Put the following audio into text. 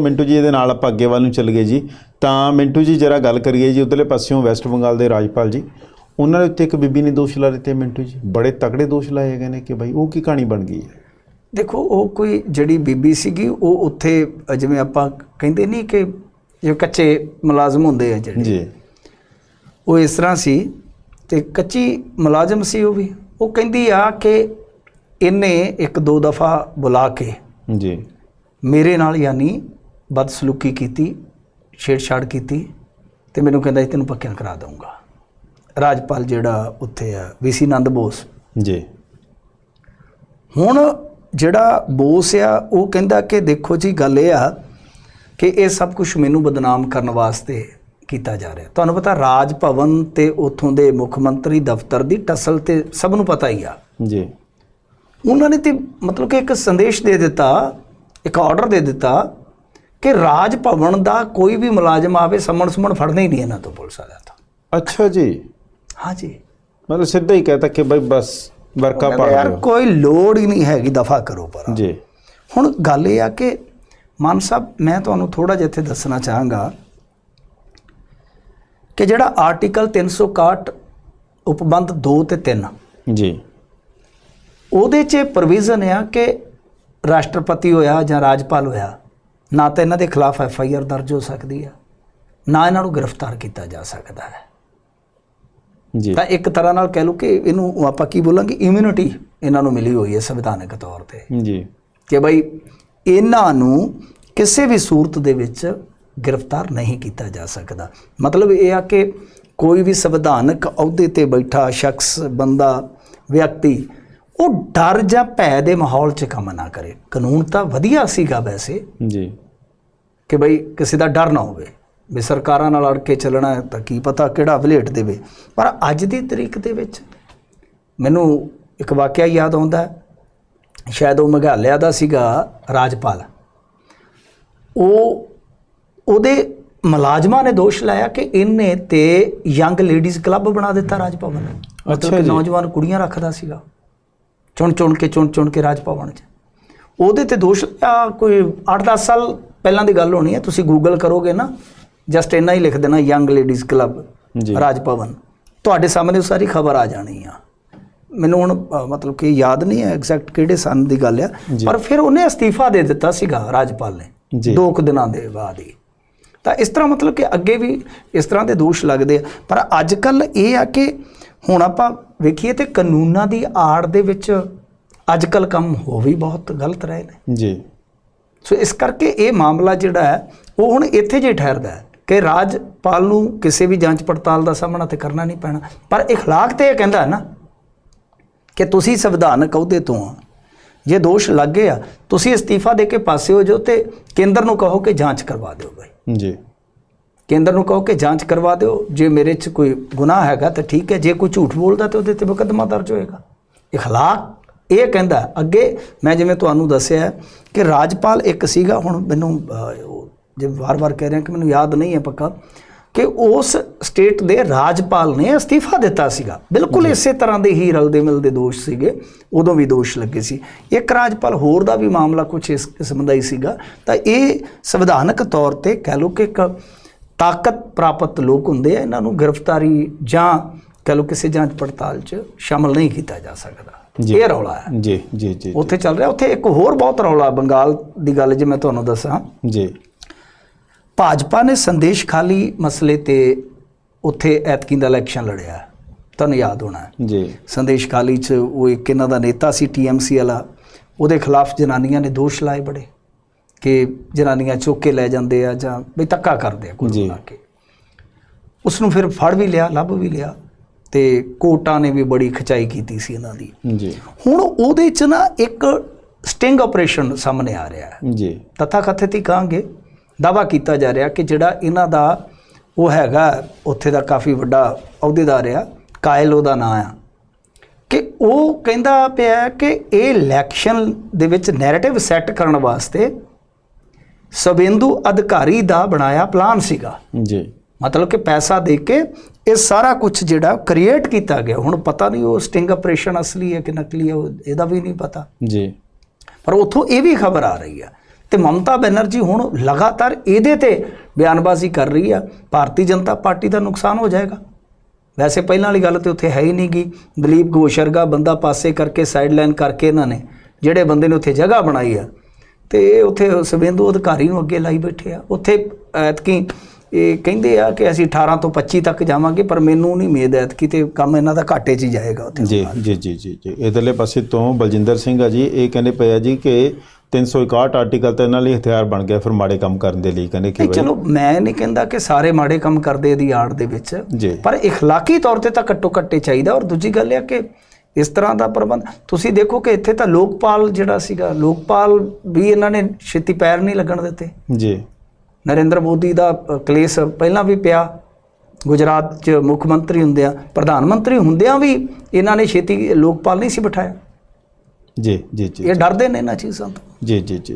ਮਿੰਟੂ ਜੀ ਇਹਦੇ ਨਾਲ ਆਪਾਂ ਅੱਗੇ ਵੱਲ ਨੂੰ ਚੱਲ ਗਏ ਜੀ। ਤਾਂ ਮਿੰਟੂ ਜੀ ਜਰਾ ਗੱਲ ਕਰੀਏ ਜੀ ਉਧਰਲੇ ਪਾਸਿਓਂ ਵੈਸਟ ਬੰਗਾਲ ਦੇ ਰਾਜਪਾਲ ਜੀ। ਉਹਨਾਂ ਦੇ ਉੱਤੇ ਇੱਕ ਬੀਬੀ ਨੇ ਦੋਸ਼ ਲਾ ਦਿੱਤੇ ਮਿੰਟੂ ਜੀ। ਬੜੇ ਤਕੜੇ ਦੋਸ਼ ਲਾਏ ਗਏ ਨੇ ਕਿ ਭਾਈ ਉਹ ਕੀ ਕਹਾਣੀ ਬਣ ਗਈ ਹੈ। ਦੇਖੋ ਉਹ ਕੋਈ ਜਿਹੜੀ ਬੀਬੀ ਸੀਗੀ ਉਹ ਉੱਥੇ ਜਿਵੇਂ ਆਪਾਂ ਕਹਿੰਦੇ ਨਹੀਂ ਕਿ ਜੋ ਕੱਚੇ ਮੁਲਾਜ਼ਮ ਹੁੰਦੇ ਆ ਜਿਹੜੇ। ਜੀ। ਉਹ ਇਸ ਤਰ੍ਹਾਂ ਸੀ ਤੇ ਕੱਚੀ ਮੁਲਾਜ਼ਮ ਸੀ ਉਹ ਵੀ। ਉਹ ਕਹਿੰਦੀ ਆ ਕਿ ਇਹਨੇ ਇੱਕ ਦੋ ਦਫਾ ਬੁਲਾ ਕੇ ਜੀ। ਮੇਰੇ ਨਾਲ ਯਾਨੀ ਬਦਸਲੂਕੀ ਕੀਤੀ ਛੇੜਛਾੜ ਕੀਤੀ ਤੇ ਮੈਨੂੰ ਕਹਿੰਦਾ ਸੀ ਤੈਨੂੰ ਪੱਕਿਆਂ ਕਰਾ ਦਊਂਗਾ। ਰਾਜਪਾਲ ਜਿਹੜਾ ਉੱਥੇ ਆ ਵੀਸੀ ਨੰਦ ਬੋਸ। ਜੀ। ਹੁਣ ਜਿਹੜਾ ਬੋਸ ਆ ਉਹ ਕਹਿੰਦਾ ਕਿ ਦੇਖੋ ਜੀ ਗੱਲ ਇਹ ਆ ਕਿ ਇਹ ਸਭ ਕੁਝ ਮੈਨੂੰ ਬਦਨਾਮ ਕਰਨ ਵਾਸਤੇ ਕੀਤਾ ਜਾ ਰਿਹਾ। ਤੁਹਾਨੂੰ ਪਤਾ ਰਾਜ ਭਵਨ ਤੇ ਉਥੋਂ ਦੇ ਮੁੱਖ ਮੰਤਰੀ ਦਫ਼ਤਰ ਦੀ ਟਸਲ ਤੇ ਸਭ ਨੂੰ ਪਤਾ ਹੀ ਆ। ਜੀ। ਉਹਨਾਂ ਨੇ ਤੇ ਮਤਲਬ ਕਿ ਇੱਕ ਸੰਦੇਸ਼ ਦੇ ਦਿੱਤਾ ਇੱਕ ਆਰਡਰ ਦੇ ਦਿੱਤਾ ਕਿ ਰਾਜ ਭਵਨ ਦਾ ਕੋਈ ਵੀ ਮੁਲਾਜ਼ਮ ਆਵੇ ਸਮਣ ਸਮਣ ਫੜਨਾ ਹੀ ਨਹੀਂ ਇਹਨਾਂ ਤੋਂ ਪੁਲਿਸ ਵਾਲਿਆਂ ਤੋਂ। ਅੱਛਾ ਜੀ। ਹਾਂਜੀ ਮਤਲਬ ਸਿੱਧਾ ਹੀ ਕਹਤਾ ਕਿ ਭਾਈ ਬਸ ਵਰਕਾ ਪਾ ਯਾਰ ਕੋਈ ਲੋੜ ਹੀ ਨਹੀਂ ਹੈਗੀ ਦਫਾ ਕਰੋ ਪਰ। ਜੀ। ਹੁਣ ਗੱਲ ਇਹ ਆ ਕਿ ਮਾਨ ਸਾਹਿਬ ਮੈਂ ਤੁਹਾਨੂੰ ਥੋੜਾ ਜਿਹਾ ਇੱਥੇ ਦੱਸਣਾ ਚਾਹਾਂਗਾ ਕਿ ਜਿਹੜਾ ਆਰਟੀਕਲ 361 ਉਪਬੰਧ 2 ਤੇ 3 ਜੀ। ਉਹਦੇ 'ਚ ਪ੍ਰੋਵੀਜ਼ਨ ਆ ਕਿ ਰਾਸ਼ਟਰਪਤੀ ਹੋਇਆ ਜਾਂ ਰਾਜਪਾਲ ਹੋਇਆ। ਨਾ ਤਾਂ ਇਹਨਾਂ ਦੇ ਖਿਲਾਫ ਐਫ ਆਈ ਆਰ ਦਰਜ ਹੋ ਸਕਦੀ ਆ ਨਾ ਇਹਨਾਂ ਨੂੰ ਗ੍ਰਿਫਤਾਰ ਕੀਤਾ ਜਾ ਸਕਦਾ ਹੈ। ਜੀ। ਤਾਂ ਇੱਕ ਤਰ੍ਹਾਂ ਨਾਲ ਕਹਿ ਲਓ ਕਿ ਇਹਨੂੰ ਆਪਾਂ ਕੀ ਬੋਲਾਂਗੇ? ਇਮਿਊਨਿਟੀ ਇਹਨਾਂ ਨੂੰ ਮਿਲੀ ਹੋਈ ਹੈ ਸੰਵਿਧਾਨਕ ਤੌਰ ਤੇ। ਜੀ। ਕਿ ਬਈ ਇਹਨਾਂ ਨੂੰ ਕਿਸੇ ਵੀ ਸੂਰਤ ਦੇ ਵਿੱਚ ਗ੍ਰਿਫਤਾਰ ਨਹੀਂ ਕੀਤਾ ਜਾ ਸਕਦਾ। ਮਤਲਬ ਇਹ ਆ ਕਿ ਕੋਈ ਵੀ ਸੰਵਿਧਾਨਕ ਅਹੁਦੇ ਤੇ ਬੈਠਾ ਸ਼ਖਸ ਬੰਦਾ ਵਿਅਕਤੀ ਉਹ ਡਰ ਜਾਂ ਭੈ ਦੇ ਮਾਹੌਲ 'ਚ ਕੰਮ ਨਾ ਕਰੇ। ਕਾਨੂੰਨ ਤਾਂ ਵਧੀਆ ਸੀਗਾ ਵੈਸੇ। ਜੀ। ਕਿ ਬਈ ਕਿਸੇ ਦਾ ਡਰ ਨਾ ਹੋਵੇ। ਵੀ ਸਰਕਾਰਾਂ ਨਾਲ ਅੜ ਕੇ ਚੱਲਣਾ ਤਾਂ ਕੀ ਪਤਾ ਕਿਹੜਾ ਵਲੇਟ ਦੇਵੇ। ਪਰ ਅੱਜ ਦੀ ਤਰੀਕ ਦੇ ਵਿੱਚ ਮੈਨੂੰ ਇੱਕ ਵਾਕਿਆ ਯਾਦ ਆਉਂਦਾ। ਸ਼ਾਇਦ ਉਹ ਮੇਘਾਲਿਆ ਦਾ ਸੀਗਾ ਰਾਜਪਾਲ। ਉਹ ਉਹਦੇ ਮੁਲਾਜ਼ਮਾਂ ਨੇ ਦੋਸ਼ ਲਾਇਆ ਕਿ ਇਹਨੇ ਤੇ ਯੰਗ ਲੇਡੀਜ਼ ਕਲੱਬ ਬਣਾ ਦਿੱਤਾ ਰਾਜ ਭਵਨ। ਮਤਲਬ ਅੱਛਾ ਕਿ ਜੀ। ਨੌਜਵਾਨ ਕੁੜੀਆਂ ਰੱਖਦਾ ਸੀਗਾ। ਚੁਣ ਚੁਣ ਕੇ ਚੁਣ ਚੁਣ ਕੇ ਰਾਜ ਭਵਨ 'ਚ ਉਹਦੇ ਤੇ ਦੋਸ਼ ਆ ਕੋਈ 8-10 ਸਾਲ ਪਹਿਲਾਂ ਦੀ ਗੱਲ ਹੋਣੀ ਹੈ ਤੁਸੀਂ ਗੂਗਲ ਕਰੋਗੇ ਨਾ ਜਸਟ ਇੰਨਾ ਹੀ ਲਿਖ ਦੇਣਾ young ladies club. Raj Bhavan ਤੁਹਾਡੇ ਸਾਹਮਣੇ ਉਹ ਸਾਰੀ ਖਬਰ ਆ ਜਾਣੀ ਆ ਮੈਨੂੰ ਹੁਣ ਮਤਲਬ ਕਿ ਯਾਦ ਨਹੀਂ ਹੈ ਐਗਜ਼ੈਕਟ ਕਿਹੜੇ ਸਾਲ ਦੀ ਗੱਲ ਆ। ਪਰ ਫਿਰ ਉਹਨੇ ਅਸਤੀਫਾ ਦੇ ਦਿੱਤਾ ਸੀਗਾ ਰਾਜਪਾਲ ਨੇ। ਦੋ ਕੁ ਦਿਨਾਂ ਦੇ ਬਾਅਦ ਹੀ ਤਾਂ ਇਸ ਤਰ੍ਹਾਂ ਮਤਲਬ ਕਿ ਅੱਗੇ ਵੀ ਇਸ ਤਰ੍ਹਾਂ ਦੇ ਦੋਸ਼ ਲੱਗਦੇ ਆ ਪਰ ਅੱਜ ਕੱਲ ਇਹ ਆ ਕਿ ਹੁਣ ਆਪਾਂ ਵੇਖੀਏ ਤੇ ਕਾਨੂੰਨਾਂ ਦੀ ਆੜ ਦੇ ਵਿੱਚ ਅੱਜ ਕੱਲ ਕੰਮ ਹੋ ਵੀ ਬਹੁਤ ਗਲਤ ਰਹੇ ਨੇ ਜੀ ਸੋ ਇਸ ਕਰਕੇ ਇਹ ਮਾਮਲਾ ਜਿਹੜਾ ਹੈ ਉਹ ਹੁਣ ਇੱਥੇ ਜੇ ਠਹਿਰਦਾ ਹੈ ਕਿ ਰਾਜਪਾਲ ਨੂੰ ਕਿਸੇ ਵੀ ਜਾਂਚ ਪੜਤਾਲ ਦਾ ਸਾਹਮਣਾ ਤੇ ਕਰਨਾ ਨਹੀਂ ਪੈਣਾ ਪਰ اخلاق ਤੇ ਇਹ ਕਹਿੰਦਾ ਹੈ ਨਾ ਕਿ ਤੁਸੀਂ ਸੰਵਿਧਾਨਕ ਅਹੁਦੇ ਤੋਂ ਆ ਜੇ ਦੋਸ਼ ਲੱਗੇ ਆ ਤੁਸੀਂ ਅਸਤੀਫਾ ਦੇ ਕੇ ਪਾਸੇ ਹੋ ਜਾਓ ਤੇ ਕੇਂਦਰ ਨੂੰ ਕਹੋ ਕਿ ਜਾਂਚ ਕਰਵਾ ਦਿਓ ਬਈ ਜੀ ਕੇਂਦਰ ਨੂੰ ਕਹੋ ਕਿ ਜਾਂਚ ਕਰਵਾ ਦਿਓ ਜੇ ਮੇਰੇ 'ਚ ਕੋਈ ਗੁਨਾਹ ਹੈਗਾ ਤਾਂ ਠੀਕ ਹੈ ਜੇ ਕੋਈ ਝੂਠ ਬੋਲਦਾ ਤੇ ਉਹਦੇ ਤੇ ਮੁਕੱਦਮਾ ਦਰਜ ਹੋਏਗਾ اخلاق ਇਹ ਕਹਿੰਦਾ ਹੈ। ਅੱਗੇ ਮੈਂ ਜਿਵੇਂ ਤੁਹਾਨੂੰ ਦੱਸਿਆ ਹੈ ਕਿ ਰਾਜਪਾਲ ਇੱਕ ਸੀਗਾ ਹੁਣ ਮੈਨੂੰ ਅਹ, ਉਹ ਜੇ ਵਾਰ-ਵਾਰ ਕਹਿ ਰਿਹਾ ਕਿ ਮੈਨੂੰ ਯਾਦ ਨਹੀਂ ਹੈ ਪੱਕਾ ਕਿ ਉਸ ਸਟੇਟ ਦੇ ਰਾਜਪਾਲ ਨੇ ਅਸਤੀਫਾ ਦਿੱਤਾ ਸੀਗਾ ਬਿਲਕੁਲ ਇਸੇ ਤਰ੍ਹਾਂ ਦੇ ਹੀ ਰਲਦੇ ਮਿਲਦੇ ਦੋਸ਼ ਸੀਗੇ ਉਦੋਂ ਵੀ ਦੋਸ਼ ਲੱਗੇ ਸੀ ਇੱਕ ਰਾਜਪਾਲ ਹੋਰ ਦਾ ਵੀ ਮਾਮਲਾ ਕੁਝ ਇਸ ਕਿਸਮ ਦਾ ਹੀ ਸੀਗਾ ਤਾਂ ਇਹ ਸੰਵਿਧਾਨਕ ਤੌਰ ਤੇ ਕਹਿ ਲਓ ਕਿ ਇੱਕ ਤਾਕਤ ਪ੍ਰਾਪਤ ਲੋਕ ਹੁੰਦੇ ਆ ਇਹਨਾਂ ਨੂੰ ਗ੍ਰਿਫਤਾਰੀ ਜਾਂ ਕਹਿ ਲਓ ਕਿਸੇ ਜਾਂਚ ਪੜਤਾਲ 'ਚ ਸ਼ਾਮਲ ਨਹੀਂ ਕੀਤਾ ਜਾ ਸਕਦਾ। ਇਹ ਰੌਲਾ ਹੈ। ਜੀ ਜੀ ਜੀ ਉੱਥੇ ਚੱਲ ਰਿਹਾ ਉੱਥੇ ਇੱਕ ਹੋਰ ਬਹੁਤ ਰੌਲਾ ਬੰਗਾਲ ਦੀ ਗੱਲ ਜੇ ਮੈਂ ਤੁਹਾਨੂੰ ਦੱਸਾਂ। ਜੀ। ਭਾਜਪਾ ਨੇ ਸੰਦੇਸ਼ ਖਾਲੀ ਮਸਲੇ ਤੇ ਉੱਥੇ ਐਤਕੀ ਦਾ ਇਲੈਕਸ਼ਨ ਲੜਿਆ ਤੁਹਾਨੂੰ ਯਾਦ ਹੋਣਾ ਜੀ। ਸੰਦੇਸ਼ ਖਾਲੀ 'ਚ ਉਹ ਇੱਕ ਇਹਨਾਂ ਦਾ ਨੇਤਾ ਸੀ ਟੀਐਮਸੀ ਵਾਲਾ। ਉਹਦੇ ਖਿਲਾਫ ਜਨਾਨੀਆਂ ਨੇ ਦੋਸ਼ ਲਾਏ ਬੜੇ। ਕਿ ਜਨਾਨੀਆਂ ਚੁੱਕ ਕੇ ਲੈ ਜਾਂਦੇ ਆ ਜਾਂ ਬਈ ਧੱਕਾ ਕਰਦੇ ਆ ਕੋਈ ਜੀ। ਲਾ ਕੇ। ਉਸ ਨੂੰ ਫਿਰ ਫੜ ਵੀ ਲਿਆ ਲੱਭ ਵੀ ਲਿਆ ਤੇ ਕੋਟਾਂ ਨੇ ਵੀ ਬੜੀ ਖਚਾਈ ਕੀਤੀ ਸੀ ਇਹਨਾਂ ਦੀ। ਜੀ। ਹੁਣ ਉਹਦੇ 'ਚ ਨਾ ਇੱਕ ਸਟਿੰਗ ਆਪਰੇਸ਼ਨ ਸਾਹਮਣੇ ਆ ਰਿਹਾ ਹੈ। ਜੀ। ਤਥਾ ਕਥਿਤ ਹੀ ਕਹਾਂਗੇ ਦਾਵਾ ਕੀਤਾ ਜਾ ਰਿਹਾ ਕਿ ਜਿਹੜਾ ਇਹਨਾਂ ਦਾ ਉਹ ਹੈਗਾ ਉੱਥੇ ਦਾ ਕਾਫੀ ਵੱਡਾ ਅਹੁਦੇਦਾਰ ਆ ਕਾਇਲ ਉਹਦਾ ਨਾਂ ਆ। ਕਿ ਉਹ ਕਹਿੰਦਾ ਪਿਆ ਕਿ ਇਹ ਇਲੈਕਸ਼ਨ ਦੇ ਵਿੱਚ ਨੈਰੇਟਿਵ ਸੈੱਟ ਕਰਨ ਵਾਸਤੇ ਸਬਿੰਦੂ ਅਧਿਕਾਰੀ ਦਾ ਬਣਾਇਆ ਪਲਾਨ ਸੀਗਾ। ਜੀ। ਮਤਲਬ ਕਿ ਪੈਸਾ ਦੇ ਕੇ ਇਹ ਸਾਰਾ ਕੁਝ ਜਿਹੜਾ ਕ੍ਰੀਏਟ ਕੀਤਾ ਗਿਆ। ਹੁਣ ਪਤਾ ਨਹੀਂ ਉਹ ਸਟਿੰਗ ਆਪਰੇਸ਼ਨ ਅਸਲੀ ਹੈ ਕਿ ਨਕਲੀ ਹੈ ਇਹਦਾ ਵੀ ਨਹੀਂ ਪਤਾ। ਜੀ। ਪਰ ਉੱਥੋਂ ਇਹ ਵੀ ਖਬਰ ਆ ਰਹੀ ਆ ਤੇ ਮਮਤਾ ਬੈਨਰਜੀ ਹੁਣ ਲਗਾਤਾਰ ਇਹਦੇ ਤੇ ਬਿਆਨਬਾਜ਼ੀ ਕਰ ਰਹੀ ਆ ਭਾਰਤੀ ਜਨਤਾ ਪਾਰਟੀ ਦਾ ਨੁਕਸਾਨ ਹੋ ਜਾਏਗਾ। ਵੈਸੇ ਪਹਿਲਾਂ ਵਾਲੀ ਗੱਲ ਤੇ ਉੱਥੇ ਹੈ ਹੀ ਨਹੀਂਗੀ। ਦਲੀਪ ਘੋਸ਼ ਵਰਗਾ ਬੰਦਾ ਪਾਸੇ ਕਰਕੇ ਸਾਈਡ ਲਾਈਨ ਕਰਕੇ ਇਹਨਾਂ ਨੇ ਜਿਹੜੇ ਬੰਦੇ ਨੇ ਉੱਥੇ ਜਗ੍ਹਾ ਬਣਾਈ ਆ ਤੇ ਇਹ ਉੱਥੇ ਸਵੇਂਦੂ ਅਧਿਕਾਰੀ ਨੂੰ ਅੱਗੇ ਲਾਈ ਬੈਠੇ ਆ ਉੱਥੇ ਐਤਕੀ ਇਹ ਕਹਿੰਦੇ ਆ ਕਿ ਅਸੀਂ 18 ਤੋਂ 25 ਤੱਕ ਜਾਵਾਂਗੇ ਪਰ ਮੈਨੂੰ ਨਹੀਂ ਉਮੀਦ ਐਤਕੀ ਤੇ ਕੰਮ ਇਹਨਾਂ ਦਾ ਘਾਟੇ 'ਚ ਹੀ ਜਾਏਗਾ ਉੱਥੇ ਜੀ ਜੀ ਜੀ ਜੀ ਜੀ ਇਧਰਲੇ ਪਾਸੇ ਤੋਂ ਬਲਜਿੰਦਰ ਸਿੰਘ ਆ ਜੀ ਇਹ ਕਹਿੰਦੇ ਪਏ ਆ ਜੀ ਕਿ 361 ਆਰਟੀਕਲ ਤਾਂ ਇਹਨਾਂ ਲਈ ਹਥਿਆਰ ਬਣ ਗਿਆ ਫਿਰ ਮਾੜੇ ਕੰਮ ਕਰਨ ਦੇ ਲਈ ਕਹਿੰਦੇ ਕਿ ਨਹੀਂ ਬਈ ਚਲੋ ਮੈਂ ਨਹੀਂ ਕਹਿੰਦਾ ਕਿ ਸਾਰੇ ਮਾੜੇ ਕੰਮ ਕਰਦੇ ਦੀ ਆੜ ਦੇ ਵਿੱਚ ਜੀ ਪਰ اخلاقی ਤੌਰ ਤੇ ਤਾਂ ਘੱਟੋ ਘੱਟੇ ਚਾਹੀਦਾ ਔਰ ਦੂਜੀ ਗੱਲ ਇਹ ਆ ਕਿ ਇਸ ਤਰ੍ਹਾਂ ਦਾ ਪ੍ਰਬੰਧ। ਤੁਸੀਂ ਦੇਖੋ ਕਿ ਇੱਥੇ ਤਾਂ ਲੋਕਪਾਲ ਜਿਹੜਾ ਸੀਗਾ ਲੋਕਪਾਲ ਵੀ ਇਹਨਾਂ ਨੇ ਛੇਤੀ ਪੈਰ ਨਹੀਂ ਲੱਗਣ ਦਿੱਤੇ। ਜੀ। ਨਰਿੰਦਰ ਮੋਦੀ ਦਾ ਕਲੇਸ਼ ਪਹਿਲਾਂ ਵੀ ਪਿਆ। ਗੁਜਰਾਤ 'ਚ ਮੁੱਖ ਮੰਤਰੀ ਹੁੰਦਿਆਂ ਪ੍ਰਧਾਨ ਮੰਤਰੀ ਹੁੰਦਿਆਂ ਵੀ ਇਹਨਾਂ ਨੇ ਛੇਤੀ ਲੋਕਪਾਲ ਨਹੀਂ ਸੀ ਬਿਠਾਇਆ। ਜੀ ਜੀ ਜੀ ਇਹ ਡਰਦੇ ਨੇ ਇਹਨਾਂ ਚੀਜ਼ਾਂ ਤੋਂ। ਜੀ ਜੀ ਜੀ।